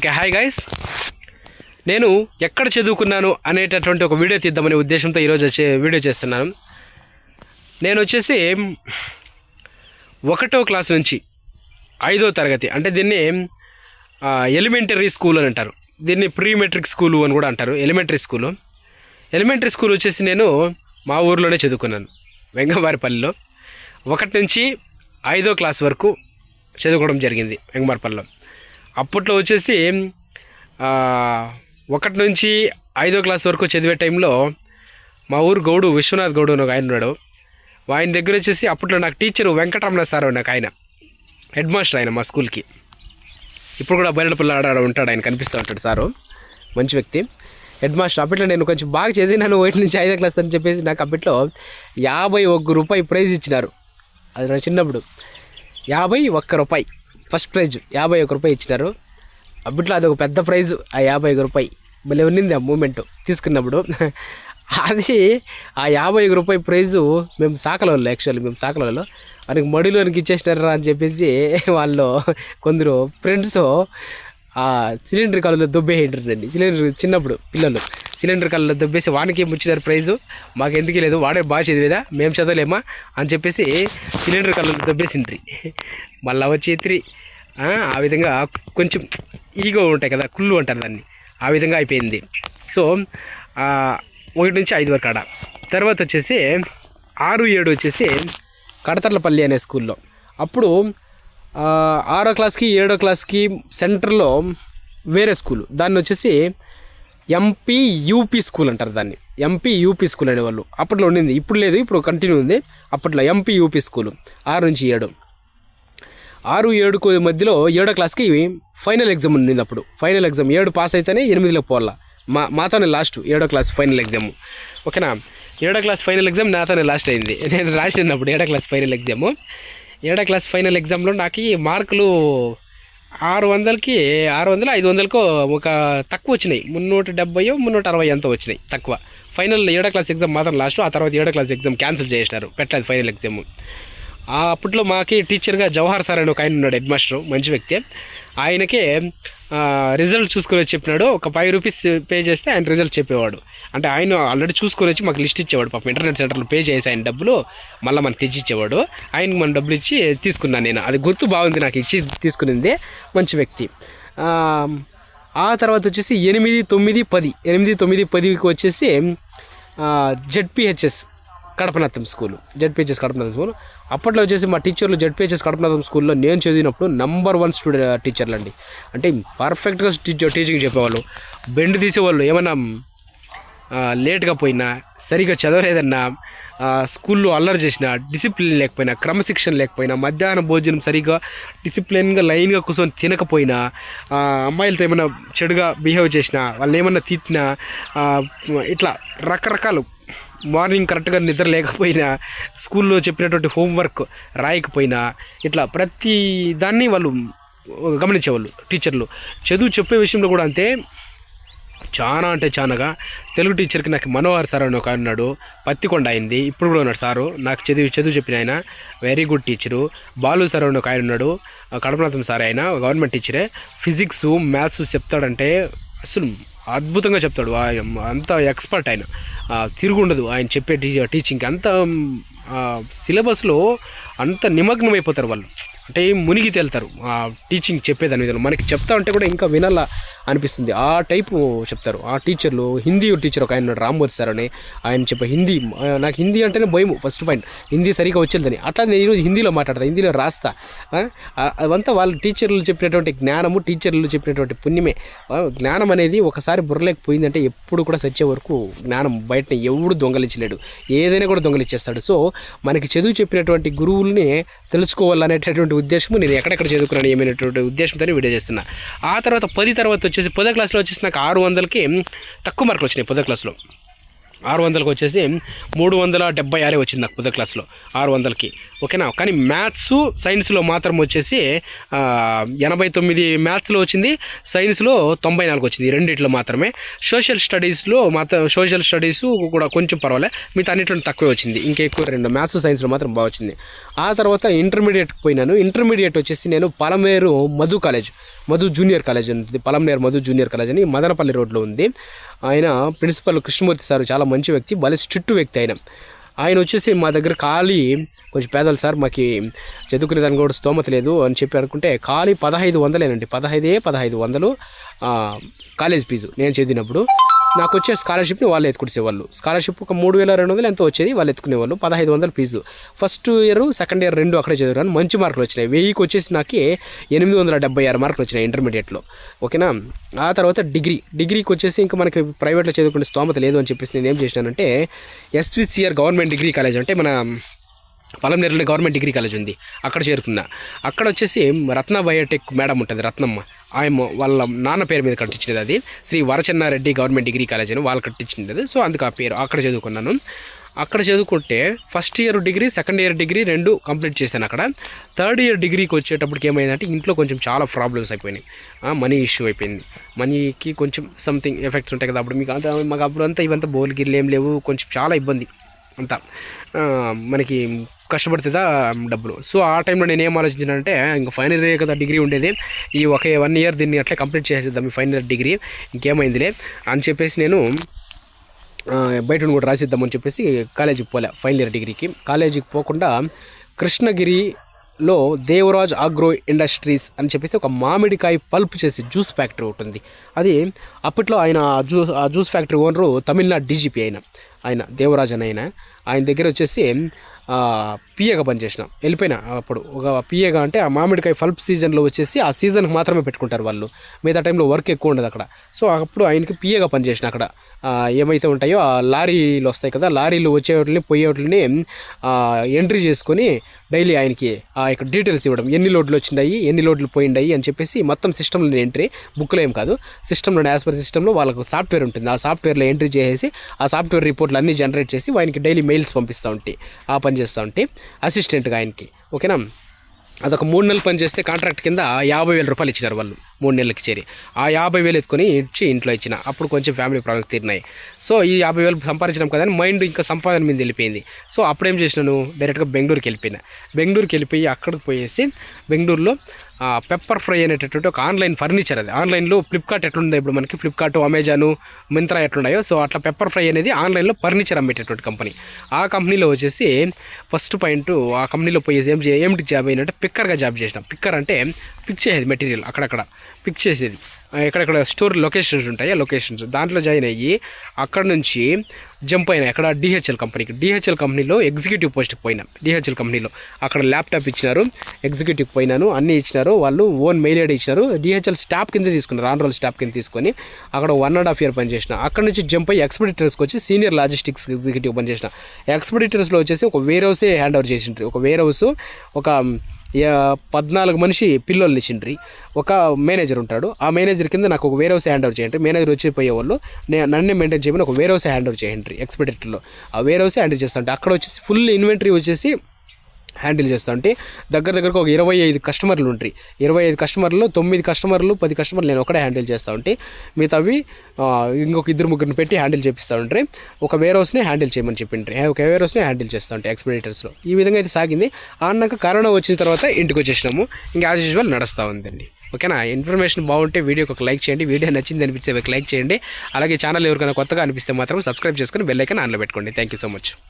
Okay hi guys నేను ఎక్కడ చదువుకున్నాను అనేటటువంటి ఒక వీడియో తీద్దామనే ఉద్దేశంతో ఈరోజు వచ్చే వీడియో చేస్తున్నాను. నేను వచ్చేసి ఒకటో క్లాస్ నుంచి ఐదో తరగతి అంటే దీన్ని ఎలిమెంటరీ స్కూల్ అని అంటారు. దీన్ని ప్రీ మెట్రిక్ స్కూలు అని కూడా అంటారు ఎలిమెంటరీ స్కూలు ఎలిమెంటరీ స్కూల్ వచ్చేసి నేను మా ఊర్లోనే చదువుకున్నాను వెంగవారిపల్లిలో ఒకటి నుంచి ఐదో క్లాస్ వరకు చదువుకోవడం జరిగింది వెంగమారిపల్లిలో అప్పట్లో వచ్చేసి ఒకటి నుంచి ఐదో క్లాస్ వరకు చదివే టైంలో మా ఊరు గౌడు విశ్వనాథ్ గౌడు అని ఒక ఆయన ఉన్నాడు. ఆయన దగ్గర వచ్చేసి అప్పట్లో నాకు టీచర్ వెంకటరమణ సార్ నాకు ఆయన. హెడ్ మాస్టర్ ఆయన మా స్కూల్కి ఇప్పుడు కూడా బయట ఆడ ఉంటాడు ఆయన కనిపిస్తూ ఉంటాడు సారు. మంచి వ్యక్తి. హెడ్ మాస్టర్ అప్పట్లో నేను కొంచెం బాగా చదివినాను ఒకటి నుంచి ఐదో క్లాస్ అని చెప్పేసి నాకు అప్పట్లో యాభై ఒక్క రూపాయి ప్రైజ్ ఇచ్చినారు. అది నా చిన్నప్పుడు. యాభై ఒక్క రూపాయి. ఫస్ట్ ప్రైజ్ యాభై ఒక్క రూపాయి ఇచ్చినారు. అప్పట్లో అది ఒక పెద్ద ప్రైజ్ ఆ యాభై ఒక రూపాయి మళ్ళీ ఉన్నింది ఆ మూమెంట్ తీసుకున్నప్పుడు. అది ఆ యాభై ఒక రూపాయి ప్రైజు మేము సాకలలో యాక్చువల్లీ మేము సాకల వాళ్ళు మడిలోనికి ఇచ్చేసినారా అని చెప్పేసి వాళ్ళు కొందరు ఫ్రెండ్స్ ఆ సిలిండర్ కాలంలో దొబ్బేయండి సిలిండర్ చిన్నప్పుడు పిల్లలు. సిలిండర్ కాలంలో దొబ్బేసి వానికి ముచ్చినారు ప్రైజు? మాకు ఎందుకు లేదు వాడే బాగా చదివేదా? మేము చదవలేమా? అని చెప్పేసి సిలిండర్ కాలంలో దొబ్బేసిండ్రి. మళ్ళీ వచ్చి త్రీ ఆ విధంగా కొంచెం ఈగో ఉంటాయి కదా కుళ్ళు అంటారు దాన్ని. ఆ విధంగా అయిపోయింది. సో ఒకటి నుంచి ఐదు వరకు ఆడ. తర్వాత వచ్చేసి ఆరు ఏడు వచ్చేసి కడతర్లపల్లి అనే స్కూల్లో. అప్పుడు ఆరో క్లాస్కి ఏడో క్లాస్కి సెంటర్లో వేరే స్కూల్. దాన్ని వచ్చేసి ఎంపీ యూపీ స్కూల్ అంటారు దాన్ని. ఎంపీ యూపీ స్కూల్ అనేవాళ్ళు. అప్పట్లో ఉండింది. ఇప్పుడు లేదు ఇప్పుడు కంటిన్యూ ఉంది. అప్పట్లో ఎంపీ యూపీ స్కూల్. ఆరు నుంచి ఏడు. ఆరు ఏడుకు మధ్యలో ఏడో క్లాస్కి ఫైనల్ ఎగ్జామ్ ఉండింది అప్పుడు ఫైనల్ ఎగ్జామ్ ఏడు పాస్ అయితేనే ఎనిమిదిలో పోవాలా. మా మాతోనే లాస్ట్ ఏడో క్లాస్ ఫైనల్ ఎగ్జామ్ ఓకేనా? ఏడో క్లాస్ ఫైనల్ ఎగ్జామ్ నాతోనే లాస్ట్ అయింది. నేను రాసినప్పుడు ఏడో క్లాస్ ఫైనల్ ఎగ్జాము ఏడో క్లాస్ ఫైనల్ ఎగ్జామ్లో నాకు ఈ మార్కులు ఆరు వందలకి ఆరు వందలు ఐదు వందలకు ఒక తక్కువ వచ్చినాయి. మున్నూట డెబ్బై మున్నూట అరవై ఎంతో వచ్చినాయి తక్కువ. ఫైనల్ ఏడో క్లాస్ ఎగ్జామ్ మాత్రం లాస్ట్ ఆ తర్వాత ఏడో క్లాస్ ఎగ్జామ్ క్యాన్సిల్ చేసినారు. పెట్టలేదు ఫైనల్ ఎగ్జామ్ అప్పట్లో మాకి టీచర్గా జవహర్ సార్ అని ఒక ఆయన ఉన్నాడు హెడ్ మాస్టర్ మంచి వ్యక్తి. ఆయనకే రిజల్ట్ చూసుకొని వచ్చి చెప్పినాడు. ఒక ఫైవ్ రూపీస్ పే చేస్తే ఆయన రిజల్ట్ చెప్పేవాడు. అంటే ఆయన ఆల్రెడీ చూసుకొని వచ్చి మాకు లిస్ట్ ఇచ్చేవాడు. పాపం ఇంటర్నెట్ సెంటర్లో పే చేసి ఆయన డబ్బులు మళ్ళీ మనకి తెచ్చి ఇచ్చేవాడు. ఆయనకి మన డబ్బులు ఇచ్చి తీసుకున్నాను నేను. అది గుర్తు బాగుంది నాకు ఇచ్చి తీసుకునింది. మంచి వ్యక్తి. ఆ, తర్వాత వచ్చేసి ఎనిమిది తొమ్మిది పది. ఎనిమిది తొమ్మిది పదికి వచ్చేసి ZPHS Kadapanatham school. ZPHS Kadapanatham school. అప్పట్లో వచ్చేసి మా టీచర్లు జడ్పిహెచ్ఎస్ కడపనాథం స్కూల్లో నేను చదివినప్పుడు నంబర్ వన్ స్టూడెంట్ టీచర్లు అండి అంటే పర్ఫెక్ట్గా టీచర్ టీచింగ్ చెప్పేవాళ్ళు. బెండ్ తీసేవాళ్ళు. ఏమన్నా లేట్గా పోయినా సరిగా చదవలేదన్నా స్కూల్లో అల్లరి చేసిన డిసిప్లిన్ లేకపోయినా క్రమశిక్షణ లేకపోయినా మధ్యాహ్నం భోజనం సరిగా డిసిప్లిన్గా లైన్గా కూర్చొని తినకపోయినా అమ్మాయిలతో ఏమైనా చెడుగా బిహేవ్ చేసినా వాళ్ళు ఏమైనా తిట్టినా ఇట్లా రకరకాలు మార్నింగ్ కరెక్ట్గా నిద్ర లేకపోయినా స్కూల్లో చెప్పినటువంటి హోంవర్క్ రాయకపోయినా ఇట్లా ప్రతి దాన్ని వాళ్ళు గమనించేవాళ్ళు టీచర్లు. చదువు చెప్పే విషయంలో కూడా అంతే. చాలా అంటే చాలాగా తెలుగు టీచర్కి నాకు మనోహర్ సార్ అని ఒక ఆయన ఉన్నాడు. పత్తికొండ అయింది. ఇప్పుడు కూడా ఉన్నాడు సారు. నాకు చదివి చదువు చెప్పిన ఆయన. Very good teacher Balu sir అని ఒక ఆయన ఉన్నాడు. కడపనాథం సార్ ఆయన. గవర్నమెంట్ టీచరే. ఫిజిక్స్ మ్యాథ్స్ చెప్తాడంటే అసలు అద్భుతంగా చెప్తాడు అంత ఎక్స్పర్ట్ ఆయన. తిరుగుండదు ఆయన చెప్పే టీ టీచింగ్కి అంత సిలబస్లో అంత నిమగ్నం అయిపోతారు వాళ్ళు. అంటే మునిగి తేలుతారు. టీచింగ్ చెప్పేదాని మీద మనకి చెప్తా ఉంటే కూడా ఇంకా వినాలా అనిపిస్తుంది. ఆ టైపు చెప్తారు. ఆ టీచర్లు హిందీ టీచర్ ఒక ఆయన ఉన్నాడు రామ్మూర్తి సార్ అని ఆయన చెప్పే హిందీ నాకు హిందీ అంటేనే భయం ఫస్ట్ పాయింట్ హిందీ సరిగా వచ్చేదని. అట్లా నేను ఈరోజు హిందీలో మాట్లాడతా హిందీలో రాస్తా. అదంతా అవంతా వాళ్ళ టీచర్లు చెప్పినటువంటి జ్ఞానము టీచర్లు చెప్పినటువంటి పుణ్యమే. జ్ఞానం అనేది ఒకసారి బుర్రలేకపోయిందంటే ఎప్పుడు కూడా సచ్చే వరకు జ్ఞానం బయట ఎవడు దొంగలించలేడు. ఏదైనా కూడా దొంగలిచ్చేస్తాడు. సో మనకి చదువు చెప్పినటువంటి గురువుల్ని తెలుసుకోవాలనేటటువంటి ఉద్దేశము నేను ఎక్కడెక్కడ చదువుకున్నాను ఏమైనటువంటి ఉద్దేశంతో వీడియో చేస్తున్నా. ఆ తర్వాత పది తర్వాత వచ్చేసి పదో క్లాస్లో వచ్చేసి నాకు ఆరు వందలకి తక్కువ మార్కులు వచ్చినాయి పదో క్లాస్లో. ఆరు వందలకు వచ్చేసి మూడు వందల డెబ్బై ఆరే వచ్చింది నాకు పదో క్లాస్లో ఆరు వందలకి. ఓకేనా? కానీ మ్యాథ్స్ సైన్స్లో మాత్రం వచ్చేసి ఎనభై తొమ్మిది మ్యాథ్స్లో వచ్చింది సైన్స్లో తొంభై నాలుగు వచ్చింది రెండింటిలో రెండిట్లో మాత్రమే. సోషల్ స్టడీస్లో మాత్రం సోషల్ స్టడీస్ కూడా కొంచెం పర్వాలే మిగతా అన్నింటిలో తక్కువే వచ్చింది ఇంకా ఎక్కువ రెండు మ్యాథ్స్ సైన్స్లో మాత్రం బాగా వచ్చింది. ఆ తర్వాత ఇంటర్మీడియట్కి పోయినాను ఇంటర్మీడియట్ వచ్చేసి నేను Palamaner Madhu college. Madhu junior college ఉంటుంది పలంనేర్ మధు జూనియర్ కాలేజ్ అని మదనపల్లి రోడ్లో ఉంది. ఆయన ప్రిన్సిపల్ కృష్ణమూర్తి సార్ చాలా మంచి వ్యక్తి భలే స్ట్రిక్ట్ వ్యక్తి ఆయన. ఆయన వచ్చేసి మా దగ్గర ఖాళీ కొంచెం పేదలు సార్ మాకు చదువుకునే దానికి కూడా స్తోమత లేదు అని చెప్పి అనుకుంటే ఖాళీ పదహైదు వందలేనండి. పదహైదే పదహైదు వందలు కాలేజ్ ఫీజు నేను చదివినప్పుడు. నాకు వచ్చే స్కాలర్షిప్ని వాళ్ళు ఎత్తుకునేవాళ్ళు స్కాలర్షిప్ ఒక మూడు వేల రెండు వందలు ఎంతో వచ్చేది వాళ్ళు ఎత్తుకునేవాళ్ళు. పదహైదు వందల fee. First year second year రెండు అక్కడే చదివాను మంచి మార్కులు వచ్చినాయి. వెయ్యికి వచ్చేసి నాకు ఎనిమిది వందల డెబ్బై ఆరు మార్కులు వచ్చినాయి ఇంటర్మీడియట్లో. ఓకేనా? ఆ తర్వాత డిగ్రీ. డిగ్రీకి వచ్చేసి ఇంకా మనకి ప్రైవేట్లో చదువుకునే స్తోమత లేదు అని చెప్పేసి నేను ఏం చేసినానంటే ఎస్విసిఆర్ గవర్నమెంట్ డిగ్రీ కాలేజ్ అంటే మన పలంనేరులో గవర్నమెంట్ డిగ్రీ కాలేజ్ ఉంది. అక్కడ చేరుకున్నా. అక్కడ వచ్చేసి రత్న బయోటెక్ మేడం ఉంటుంది రత్నమ్మ. ఆయన వాళ్ళ నాన్న పేరు మీద కట్టించినది అది. Sri Varachannareddy government degree college అని వాళ్ళు కట్టించినది. అది సో అందుకు ఆ పేరు అక్కడ చదువుకున్నాను. అక్కడ చదువుకుంటే first year degree second year degree రెండు కంప్లీట్ చేశాను అక్కడ. థర్డ్ ఇయర్ డిగ్రీకి వచ్చేటప్పటికి ఏమైందంటే ఇంట్లో కొంచెం చాలా ప్రాబ్లమ్స్ అయిపోయినాయి. మనీ ఇష్యూ అయిపోయింది. మనీకి కొంచెం సంథింగ్ ఎఫెక్ట్స్ ఉంటాయి కదా అప్పుడు మీకు అంతా మాకు అప్పుడు అంతా ఇవంతా బోల్గిర్లు ఏం లేవు కొంచెం చాలా ఇబ్బంది అంతా. మనకి కష్టపడుతుందా డబ్బులు. సో ఆ టైంలో నేను ఏం ఆలోచించానంటే ఇంకా ఫైనల్ ఇయర్ కదా డిగ్రీ ఉండేది. ఈ ఒక వన్ ఇయర్ దీన్ని అట్లా కంప్లీట్ చేసేద్దాం ఈ ఫైనల్ ఇయర్ డిగ్రీ. ఇంకేమైందిలే అని చెప్పేసి నేను బయట బయట కూడా రాసిద్దామని చెప్పేసి కాలేజీకి పోలే ఫైనల్ ఇయర్ డిగ్రీకి. కాలేజీకి పోకుండా కృష్ణగిరిలో దేవరాజ్ ఆగ్రో ఇండస్ట్రీస్ అని చెప్పేసి ఒక మామిడికాయ పల్ప్ చేసి జ్యూస్ ఫ్యాక్టరీ ఉంటుంది అది అప్పట్లో ఆయన ఆ జ్యూస్ ఆ juice factory owner Tamil Nadu DGP ఆయన ఆయన దేవరాజ్ అని ఆయన ఆయన దగ్గర వచ్చేసి పిఏగా పనిచేసినాం వెళ్ళిపోయినా అప్పుడు. ఒక పిఏగా అంటే ఆ మామిడికాయ ఫల్ప్ సీజన్లో వచ్చేసి ఆ సీజన్కి మాత్రమే పెట్టుకుంటారు వాళ్ళు. మిగతా టైంలో వర్క్ ఎక్కువ ఉండదు అక్కడ. సో అప్పుడు ఆయనకి పిఏగా పనిచేసిన అక్కడ. ఏమైతే ఉంటాయో ఆ లారీలు వస్తాయి కదా లారీలు వచ్చేవాటిని పోయేవాటిని ఎంట్రీ చేసుకొని డైలీ ఆయనకి ఆ యొక్క డీటెయిల్స్ ఇవ్వడం. ఎన్ని లోడ్లు వచ్చినాయి ఎన్ని లోడ్లు పోయిండాయి అని చెప్పేసి మొత్తం సిస్టంలో ఎంట్రీ బుక్లో ఏం కాదు సిస్టంలో యాజ్ పర్ సిస్టంలో వాళ్ళకు సాఫ్ట్వేర్ ఉంటుంది. ఆ సాఫ్ట్వేర్లో ఎంట్రీ చేసేసి ఆ సాఫ్ట్వేర్ రిపోర్ట్లు అన్నీ జనరేట్ చేసి ఆయనకి డైలీ మెయిల్స్ పంపిస్తూ ఉంటాయి ఆ పని చేస్తూ ఉంటాయి అసిస్టెంట్గా ఆయనకి ఓకేనా? అదొక మూడు నెలలు పని చేస్తే కాంట్రాక్ట్ కింద యాభై వేల రూపాయలు ఇచ్చినారు వాళ్ళు. మూడు నెలలకి చేరి. ఆ యాభై వేలు ఎత్తుకొని ఇచ్చి ఇంట్లో ఇచ్చిన. అప్పుడు కొంచెం ఫ్యామిలీ ప్రాబ్లమ్స్ తీరినాయి. సో ఈ యాభై వేలు సంపాదించడం కదా అని మైండ్ ఇంకా సంపాదన మీద వెళ్ళిపోయింది. సో అప్పుడు ఏం చేసినాను డైరెక్ట్గా బెంగళూరుకి వెళ్ళిపోయినా. బెంగళూరుకి వెళ్ళిపోయి అక్కడికి పోయేసి బెంగళూరులో పెప్పర్ ఫ్రై అనేటటువంటి ఒక ఆన్లైన్ ఫర్నిచర్ అది. ఆన్లైన్లో ఫ్లిప్కార్ట్ ఎట్లుందో ఇప్పుడు మనకి. ఫ్లిప్కార్ట్ అమెజాన్ మింత్రా ఎట్లున్నాయో. సో అట్లా పెప్పర్ ఫ్రై అనేది ఆన్లైన్లో ఫర్నిచర్ అమ్మేటటువంటి కంపెనీ ఆ కంపెనీలో వచ్చేసి ఫస్ట్ పాయింట్ ఆ కంపెనీలో పోయేసి ఏం ఏమిటి జాబ్ అయినంటే పిక్కర్గా జాబ్ చేసిన. పిక్కర్ అంటే పిక్ చేసేది మెటీరియల్ అక్కడక్కడ. పిక్ చేసేది. ఎక్కడెక్కడ స్టోర్ లొకేషన్స్ ఉంటాయి? ఆ లొకేషన్స్. దాంట్లో జాయిన్ అయ్యి అక్కడ నుంచి జంప్ అయినా ఎక్కడ? డిహెచ్ఎల్ కంపెనీకి. డిహెచ్ఎల్ కంపెనీలో ఎగ్జిక్యూటివ్ పోస్ట్కి పోయినా. డిహెచ్ఎల్ కంపెనీలో. అక్కడ ల్యాప్టాప్ ఇచ్చినారు ఎగ్జిక్యూటివ్కి పోయినాను అన్నీ ఇచ్చినారు వాళ్ళు ఓన్ మెయిల్ ఐడి ఇచ్చినారు. డిహెచ్ఎల్ స్టాఫ్ కింద తీసుకున్నారు ఆన్ రోల్ స్టాఫ్ కింద తీసుకొని అక్కడ వన్ అండ్ హాఫ్ ఇయర్ పనిచేసిన అక్కడ నుంచి జంప్ అయ్యి ఎక్స్పెడిటర్స్కి వచ్చి సీనియర్ లాజిస్టిక్స్ ఎగ్జిక్యూటివ్ పనిచేసిన ఎక్స్పెడిటర్స్లో వచ్చేసి ఒక వేర్ హౌసే హ్యాండ్ ఓవర్ చేసింటారు ఒక వేర్ హౌస్ ఒక పద్నాలుగు మనిషి పిల్లల్ని ఇచ్చిండ్రి. ఒక మేనేజర్ ఉంటాడు. ఆ మేనేజర్ కింద నాకు ఒక వేరే హౌస్ హ్యాండ్ ఓవర్ చేయండి. మేనేజర్ వచ్చిపోయే వాళ్ళు నేను నన్నే మెయింటైన్ చేయమని ఒక వేరే హౌస్ హ్యాండ్ ఓవర్ చేయండి ఎక్స్పెక్టెడ్లో ఆ వేరే హౌస్ హ్యాండిల్ అక్కడ వచ్చేసి ఫుల్ ఇన్వెంటరీ వచ్చేసి హ్యాండిల్ చేస్తా ఉంటే దగ్గర దగ్గరకు ఒక ఇరవై ఐదు కస్టమర్లు ఉంటాయి ఇరవై ఐదు కస్టమర్లు తొమ్మిది కస్టమర్లు పది కస్టమర్లు నేను ఒకటే హ్యాండిల్ చేస్తూ ఉంటే మిగతావి ఇంకొక ఇద్దరు ముగ్గురిని పెట్టి హ్యాండిల్ చేపిస్తూ ఉంటారు ఒక వేర్ హౌస్ని హ్యాండిల్ చేయమని చెప్పింటారు ఒక వేర్ హౌస్ని హ్యాండిల్ చేస్తూ ఉంటాయి ఎక్స్పెడిటర్స్లో ఈ విధంగా అయితే సాగింది. అన్నాక కరోనా వచ్చిన తర్వాత ఇంటికి వచ్చేసినాము. ఇంకా యాజ్ యూజువల్ నడుస్తూ ఉందండి. ఓకేనా? ఇన్ఫర్మేషన్ బాగుంటే వీడియోకి ఒక లైక్ చేయండి. వీడియో నచ్చింది అనిపిస్తే ఒక లైక్ చేయండి. అలాగే ఛానల్ ఎవరికైనా కొత్తగా అనిపిస్తే మాత్రం సబ్స్క్రైబ్ చేసుకొని బెల్లైకన్ ఆన్లో పెట్టుకోండి. Thank you so much.